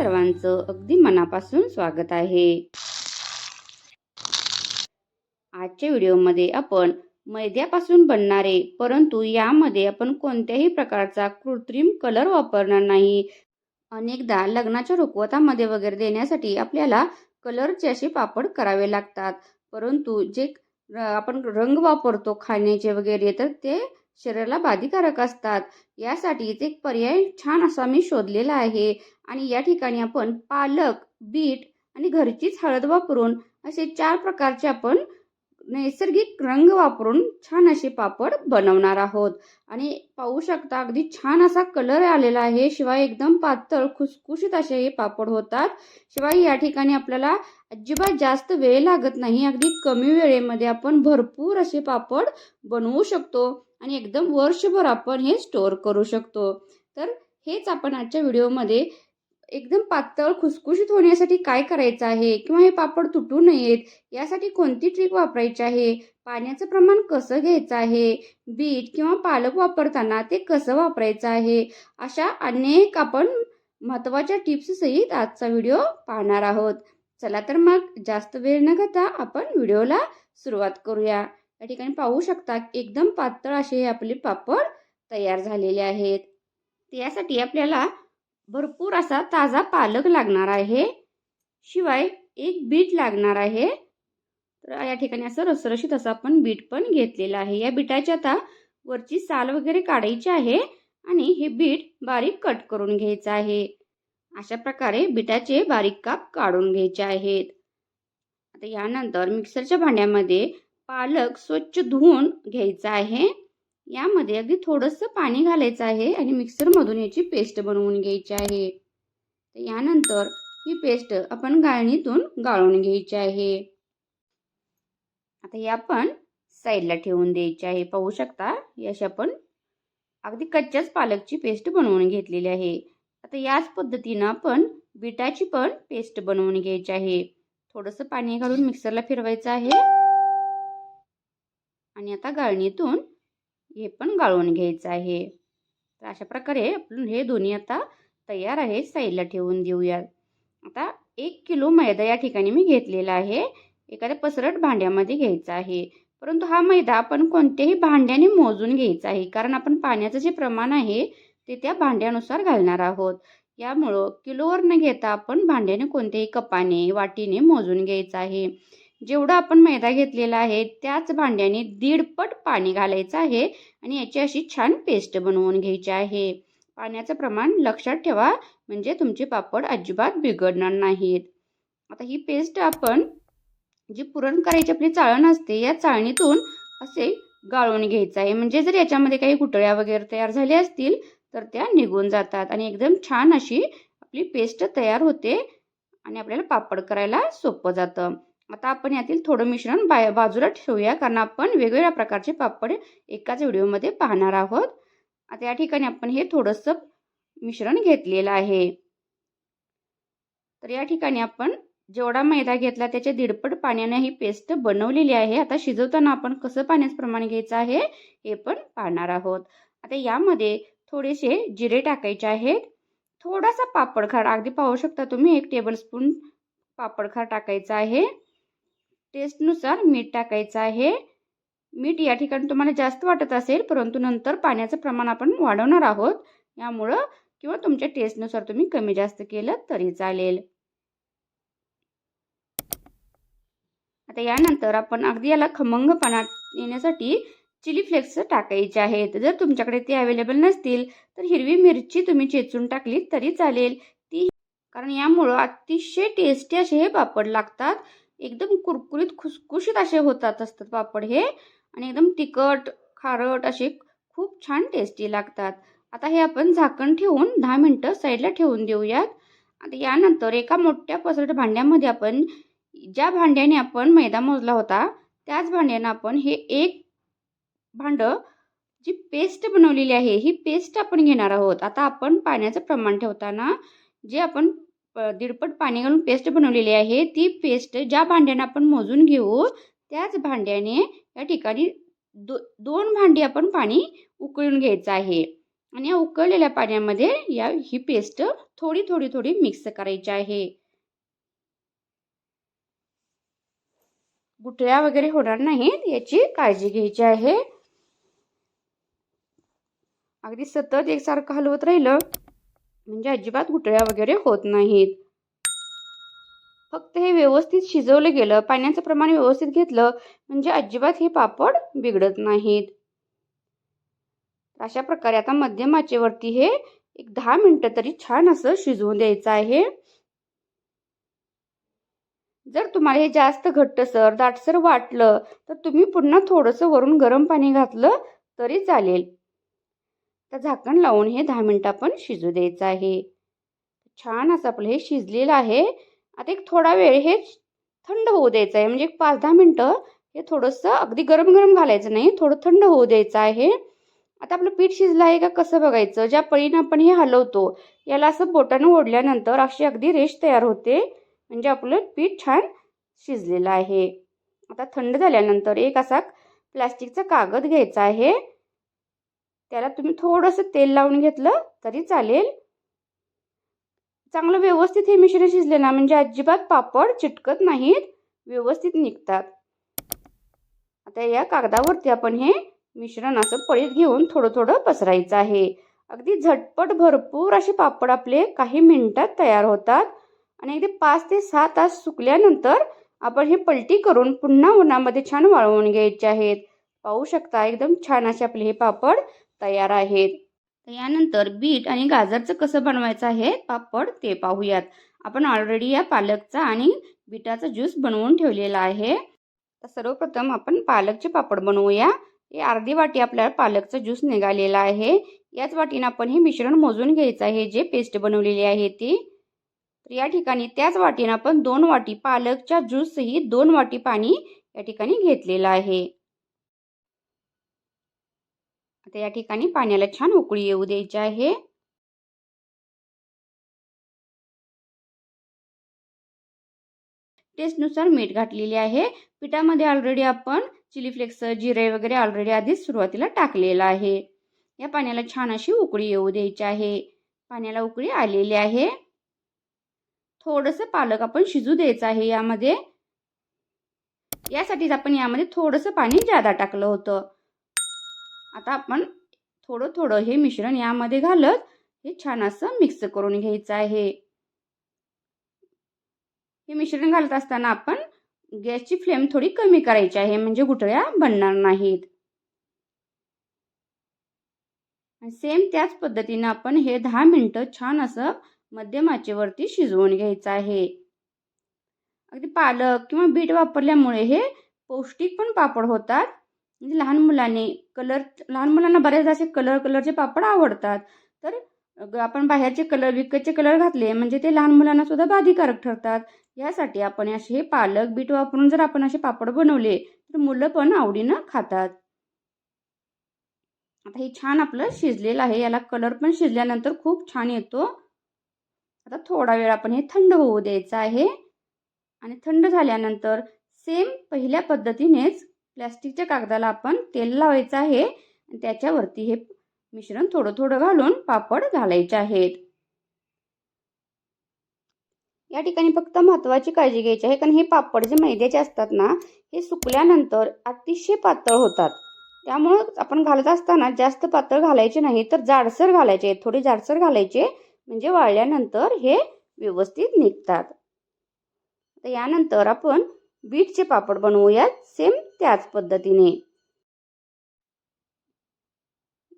सर्वांचं अगदी मनापासून स्वागत आहे. आजच्या व्हिडिओमध्ये आपण मैद्यापासून बनणारे परंतु यामध्ये आपण कोणत्याही प्रकारचा कृत्रिम कलर वापरणार नाही. अनेकदा लग्नाच्या रुखवतामध्ये वगैरे देण्यासाठी आपल्याला कलरचे असे पापड करावे लागतात. परंतु जे आपण रंग वापरतो खाण्याचे वगैरे तर ते शरीराला बाधिकारक असतात. यासाठीच एक पर्याय छान असा मी शोधलेला आहे. आणि या ठिकाणी आपण पालक बीट आणि घरचीच हळद वापरून असे चार प्रकारचे आपण नैसर्गिक रंग वापरून छान असे पापड बनवणार आहोत. आणि पाहू शकता अगदी छान असा कलर आलेला आहे. शिवाय एकदम पातळ खुसखुशीत असे हे पापड होतात. शिवाय या ठिकाणी आपल्याला अजिबात जास्त वेळ लागत नाही. अगदी कमी वेळेमध्ये आपण भरपूर असे पापड बनवू शकतो. आणि एकदम वर्षभर आपण हे स्टोअर करू शकतो. तर हेच आपण आजच्या व्हिडिओमध्ये एकदम पातळ खुसखुशीत होण्यासाठी काय करायचं आहे किंवा हे पापड तुटू नयेत यासाठी कोणती ट्रिक वापरायची आहे? पाण्याचं प्रमाण कसं घ्यायचं आहे? बीट किंवा पालक वापरताना ते कसं वापरायचं आहे? अशा अनेक आपण महत्त्वाच्या टिप्ससहित आजचा व्हिडिओ पाहणार आहोत. चला तर मग जास्त वेळ न घेता आपण व्हिडिओला सुरुवात करूया. या ठिकाणी पाहू शकता एकदम पातळ असे हे आपले पापड तयार झालेले आहेत. त्यासाठी आपल्याला भरपूर असा ताजा पालक लागणार आहे. शिवाय एक बीट लागणार आहे. तर या ठिकाणी असं रसरशीत असं आपण बीट पण घेतलेलं आहे. या बीटाची आता वरची साल वगैरे काढायची आहे आणि हे बीट बारीक कट करून घ्यायचं आहे. अशा प्रकारे बिटाचे बारीक काप काढून घ्यायचे आहेत. आता यानंतर मिक्सरच्या भांड्यामध्ये पालक स्वच्छ धुवून घ्यायचा आहे. यामध्ये अगदी थोडंसं पाणी घालायचं आहे आणि मिक्सरमधून याची पेस्ट बनवून घ्यायची आहे. तर यानंतर ही पेस्ट आपण गाळणीतून गाळून घ्यायची आहे. आता हे आपण साईडला ठेवून द्यायची आहे. पाहू शकता ही अशी आपण अगदी कच्च्याच पालकची पेस्ट बनवून घेतलेली आहे. आता याच पद्धतीनं आपण बिटाची पण पेस्ट बनवून घ्यायची आहे. थोडंसं पाणी घालून मिक्सरला फिरवायचं आहे. आणि आता गाळणीतून हे पण गाळून घ्यायचं आहे. तर अशा प्रकारे आपण हे दोन्ही आता तयार आहे साईडला ठेवून देऊयात आता एक किलो मैदा या ठिकाणी मी घेतलेला आहे. एखाद्या पसरट भांड्यामध्ये घ्यायचा आहे. परंतु हा मैदा आपण कोणत्याही भांड्याने मोजून घ्यायचा आहे. कारण आपण पाण्याचं जे प्रमाण आहे ते त्या भांड्यानुसार घालणार आहोत. यामुळं किलोवर न घेता आपण भांड्याने कोणत्याही कपाने वाटीने मोजून घ्यायचं आहे. जेवढा आपण मैदा घेतलेला आहे त्याच भांड्याने दीडपट पाणी घालायचं आहे आणि याची अशी छान पेस्ट बनवून घ्यायची आहे. पाण्याचं प्रमाण लक्षात ठेवा म्हणजे तुमचे पापड अजिबात बिघडणार नाहीत. आता ही पेस्ट आपण जी पुरण करायची आपली चाळण असते या चाळणीतून असे गाळून घ्यायचं आहे. म्हणजे जर याच्यामध्ये काही कुटळ्या वगैरे तयार झाल्या असतील तर त्या निघून जातात आणि एकदम छान अशी आपली पेस्ट तयार होते आणि आपल्याला पापड करायला सोपं जातं. आता आपण यातील थोडं मिश्रण बाय बाजूला ठेवूया कारण आपण वेगवेगळ्या प्रकारचे पापड एकाच व्हिडिओमध्ये पाहणार आहोत. आता या ठिकाणी आपण हे थोडंसं मिश्रण घेतलेलं आहे. तर या ठिकाणी आपण जेवढा मैदा घेतला त्याच्या दीडपट पाण्याने ही पेस्ट बनवलेली आहे. आता शिजवताना आपण कसं पाण्याचं प्रमाण घ्यायचं आहे हे पण पाहणार आहोत. आता यामध्ये थोडेसे जिरे टाकायचे आहेत. थोडासा पापडखार अगदी पाहू शकता तुम्ही एक टेबलस्पून पापडखार टाकायचा आहे. टेस्टनुसार मीठ टाकायचं आहे. मीठ या ठिकाणी तुम्हाला जास्त वाटत असेल परंतु नंतर पाण्याचं प्रमाण आपण वाढवणार आहोत. यामुळं किंवा तुमच्या टेस्टनुसार तुम्ही कमी जास्त केलं तरी चालेल. आता यानंतर आपण अगदी याला खमंगपणा येण्यासाठी चिली फ्लेक्स टाकायचे आहेत. जर तुमच्याकडे ते अवेलेबल नसतील तर हिरवी मिरची तुम्ही चेचून टाकली तरी चालेल. ती कारण यामुळं अतिशय टेस्टी असे हे पापड लागतात. एकदम कुरकुरीत खुसखुशीत असे होतात असतात पापड हे. आणि एकदम तिखट खारट असे खूप छान टेस्टी लागतात. आता हे आपण झाकण ठेवून दहा मिनटं साईडला ठेवून देऊयात. आता यानंतर एका मोठ्या पसरट भांड्यामध्ये आपण ज्या भांड्याने आपण मैदा मोजला होता त्याच भांड्यानं आपण हे एक भांडं जी पेस्ट बनवलेली आहे ही पेस्ट आपण घेणार आहोत. आता आपण पाण्याचं प्रमाण ठेवताना जे आपण दीडपट पाणी घालून पेस्ट बनवलेली आहे. ती पेस्ट ज्या भांड्याने आपण मोजून घेऊ त्याच भांड्याने या ठिकाणी दो दोन भांडी आपण पाणी उकळून घ्यायचं आहे. आणि या उकळलेल्या पाण्यामध्ये या ही पेस्ट थोडी थोडी थोडी मिक्स करायची आहे. गुठळ्या वगैरे होणार नाहीत याची काळजी घ्यायची आहे. अगदी सतत एकसारखं हलवत राहिलं. म्हणजे अजिबात गुटळ्या वगैरे होत नाहीत. फक्त हे व्यवस्थित शिजवलं गेलं पाण्याचं प्रमाण व्यवस्थित घेतलं म्हणजे अजिबात हे पापड बिघडत नाहीत. अशा प्रकारे आता मध्यम आचेवरती हे एक दहा मिनटं तरी छान असं शिजवून द्यायचं आहे. जर तुम्हाला हे जास्त घट्टसर दाटसर वाटलं तर तुम्ही पुन्हा थोडंसं वरून गरम पाणी घातलं तरी चालेल. तर झाकण लावून हे दहा मिनटं आपण शिजू द्यायचं आहे. छान असं आपलं हे शिजलेलं आहे. आता एक थोडा वेळ हे थंड होऊ द्यायचं आहे. म्हणजे एक पाच दहा मिनटं हे थोडंसं अगदी गरम गरम घालायचं नाही थोडं थंड होऊ द्यायचं आहे. आता आपलं पीठ शिजलं आहे का कसं बघायचं? ज्या पळीनं आपण हे हलवतो याला असं बोटानं ओढल्यानंतर अशी अगदी रेश तयार होते. म्हणजे आपलं पीठ छान शिजलेलं आहे. आता थंड झाल्यानंतर एक असा प्लास्टिकचा कागद घ्यायचा आहे. त्याला तुम्ही थोडंसं तेल लावून घेतलं तरी चालेल. चांगलं व्यवस्थित हे मिश्रण शिजले ना म्हणजे अजिबात पापड चिटकत नाहीत व्यवस्थित निघतात. आता या कागदावरती आपण हे मिश्रण असं पळीत घेऊन थोडं थोडं पसरायचं आहे. अगदी झटपट भरपूर असे पापड आपले काही मिनिटात तयार होतात आणि अगदी पाच ते सहा तास सुकल्यानंतर आपण हे पलटी करून पुन्हा उन्हामध्ये छान वाळवून घ्यायचे आहेत. पाहू शकता एकदम छान असे आपले हे पापड तयार आहेत. तर यानंतर बीट आणि गाजरचं कसं बनवायचं आहे पापड ते पाहूयात. आपण ऑलरेडी या पालकचा आणि बीटाचा ज्यूस बनवून ठेवलेला आहे. तर सर्वप्रथम आपण पालकचे पापड बनवूया. हे अर्धी वाटी आपल्याला पालकचा ज्यूस निघालेला आहे. याच वाटीनं आपण हे मिश्रण मोजून घ्यायचं आहे जे पेस्ट बनवलेली आहे ती. तर या ठिकाणी त्याच वाटीनं आपण दोन वाटी पालकच्या ज्यूसही दोन वाटी पाणी या ठिकाणी घेतलेलं आहे. आता या ठिकाणी पाण्याला छान उकळी येऊ द्यायची आहे. टेस्टनुसार मीठ घातलेले आहे. पिठामध्ये ऑलरेडी आपण चिली फ्लेक्स जिरे वगैरे ऑलरेडी आधीच सुरुवातीला टाकलेलं आहे. या पाण्याला छान अशी उकळी येऊ द्यायची आहे. पाण्याला उकळी आलेली आहे. थोडंसं पालक आपण शिजू द्यायचं आहे यामध्ये. यासाठीच आपण यामध्ये थोडंसं पाणी जादा टाकलं होतं. आता आपण थोडं थोडं हे मिश्रण यामध्ये घालत हे छान असं मिक्स करून घ्यायचं आहे. हे मिश्रण घालत असताना आपण गॅसची फ्लेम थोडी कमी करायची आहे म्हणजे गुठळ्या बनणार नाहीत. सेम त्याच पद्धतीनं आपण हे दहा मिनटं छान असं मध्यम आचेवरती शिजवून घ्यायचं आहे. अगदी पालक किंवा बीट वापरल्यामुळे हे पौष्टिक पण पापड होतात. म्हणजे लहान मुलांनी कलर लहान मुलांना बऱ्याचदा असे कलर कलरचे पापड आवडतात तर आपण बाहेरचे कलर विकतचे कलर घातले म्हणजे ते लहान मुलांना सुद्धा बाधिकारक ठरतात. यासाठी आपण असे हे पालक बीट वापरून जर आपण असे पापड बनवले तर मुलं पण आवडीनं खातात. आता हे छान आपलं शिजलेलं आहे याला कलर पण शिजल्यानंतर खूप छान येतो. आता थोडा वेळ आपण हे थंड होऊ द्यायचं आहे. आणि थंड झाल्यानंतर सेम पहिल्या पद्धतीनेच प्लॅस्टिकच्या कागदाला आपण तेल लावायचं आहे. त्याच्यावरती हे मिश्रण थोडं थोडं घालून पापड घालायचे आहेत. या ठिकाणी फक्त महत्त्वाची काळजी घ्यायची आहे. कारण हे पापड जे मैद्याचे असतात ना हे सुकल्यानंतर अतिशय पातळ होतात. त्यामुळं आपण घालत असताना जास्त पातळ घालायचे नाही तर जाडसर घालायचे थोडे जाडसर घालायचे म्हणजे वाळल्यानंतर हे व्यवस्थित निघतात. तर यानंतर आपण बीटचे पापड बनवूयात सेम त्याच पद्धतीने.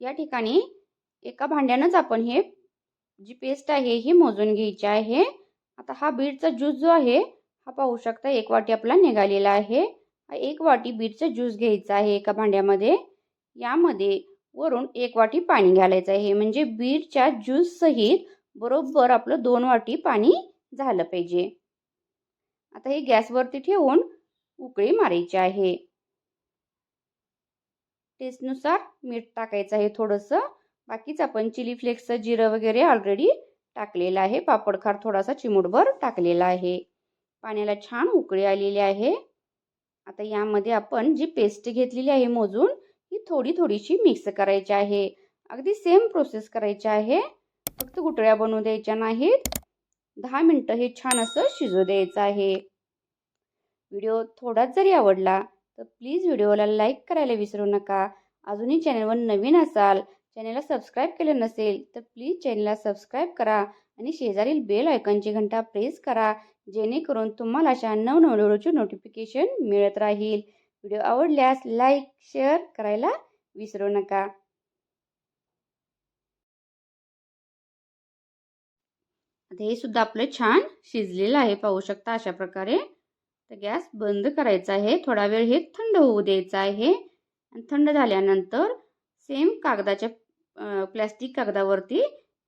या ठिकाणी एका भांड्यानंच आपण हे जी पेस्ट आहे ही मोजून घ्यायची आहे. आता हा बीटचा ज्यूस जो आहे हा पाहू शकता एक वाटी आपला निघालेला आहे. हा एक वाटी बीटचा ज्यूस घ्यायचा आहे एका भांड्यामध्ये. यामध्ये वरून एक वाटी पाणी घालायचं आहे. म्हणजे बीटच्या ज्यूससहित बरोबर आपलं दोन वाटी पाणी झालं पाहिजे. आता हे गॅसवरती ठेवून उकळी मारायची आहे. टेस्टनुसार मीठ टाकायचं आहे थोडंसं. बाकीच आपण चिली फ्लेक्सचं जिरं वगैरे ऑलरेडी टाकलेलं आहे. पापडखार थोडासा चिमूटभर टाकलेला आहे. पाण्याला छान उकळी आलेली आहे. आता यामध्ये आपण जी पेस्ट घेतलेली आहे मोजून ही थोडी थोडीशी मिक्स करायची आहे. अगदी सेम प्रोसेस करायची आहे. फक्त गुटळ्या बनवू द्यायच्या नाहीत. दहा मिनटं हे छान असं शिजू द्यायचं आहे. व्हिडिओ थोडाच जरी आवडला तर प्लीज व्हिडिओला लाईक करायला विसरू नका. अजूनही चॅनलवर नवीन असाल चॅनलला सबस्क्राईब केलं नसेल तर प्लीज चॅनलला सबस्क्राईब करा आणि शेजारील बेल आयकॉनची घंटा प्रेस करा जेणेकरून तुम्हाला अशा नवनवीन व्हिडिओचे नोटिफिकेशन मिळत राहील व्हिडिओ आवडल्यास लाईक शेअर करायला विसरू नका आता हे सुद्धा आपलं छान शिजलेलं आहे पाहू शकता अशा प्रकारे. तर गॅस बंद करायचा आहे. थोडा वेळ हे थंड होऊ द्यायचं आहे. आणि थंड झाल्यानंतर सेम कागदाच्या प्लॅस्टिक कागदावरती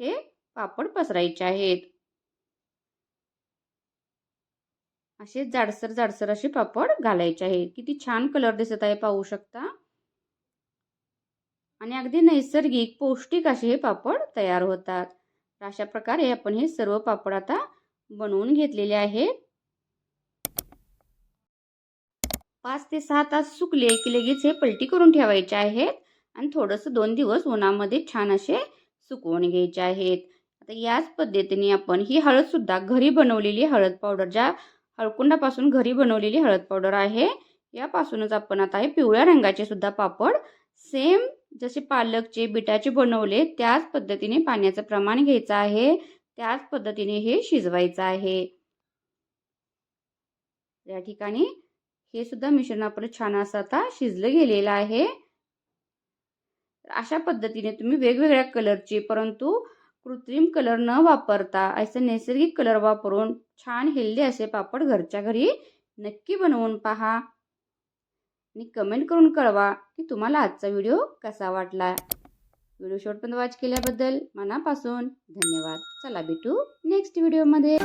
हे पापड पसरायचे आहेत. असे जाडसर जाडसर असे पापड घालायचे आहेत. किती छान कलर दिसत आहे पाहू शकता. आणि अगदी नैसर्गिक पौष्टिक असे हे पापड तयार होतात. अशा प्रकारे आपण हे सर्व पापड आता बनवून घेतलेले आहेत. पाच ते सहा तास सुकले की लगेच हे पलटी करून ठेवायचे आहेत आणि थोडंसं दोन दिवस उन्हामध्ये छान असे सुकवून घ्यायचे आहेत. आता याच पद्धतीने आपण ही हळदसुद्धा घरी बनवलेली हळद पावडर ज्या हळकुंडापासून घरी बनवलेली हळद पावडर आहे यापासूनच आपण आता हे पिवळ्या रंगाचे सुद्धा पापड सेम जसे पालकचे बिटाचे बनवले त्याच पद्धतीने पाण्याचं प्रमाण घ्यायचं आहे. त्याच पद्धतीने हे शिजवायचं आहे. या ठिकाणी हे सुद्धा मिश्रण आपलं छान असं आता शिजलं गेलेलं आहे. अशा पद्धतीने तुम्ही वेगवेगळ्या कलरचे परंतु कृत्रिम कलर न वापरता असे नैसर्गिक कलर वापरून छान हेल्दी असे पापड घरच्या घरी नक्की बनवून पहा. आणि कमेंट करून कळवा की तुम्हाला आजचा व्हिडिओ कसा वाटला. व्हिडिओ शॉर्टपर्यंत वॉच केल्याबद्दल मनापासून धन्यवाद. चला भेटू नेक्स्ट व्हिडिओमध्ये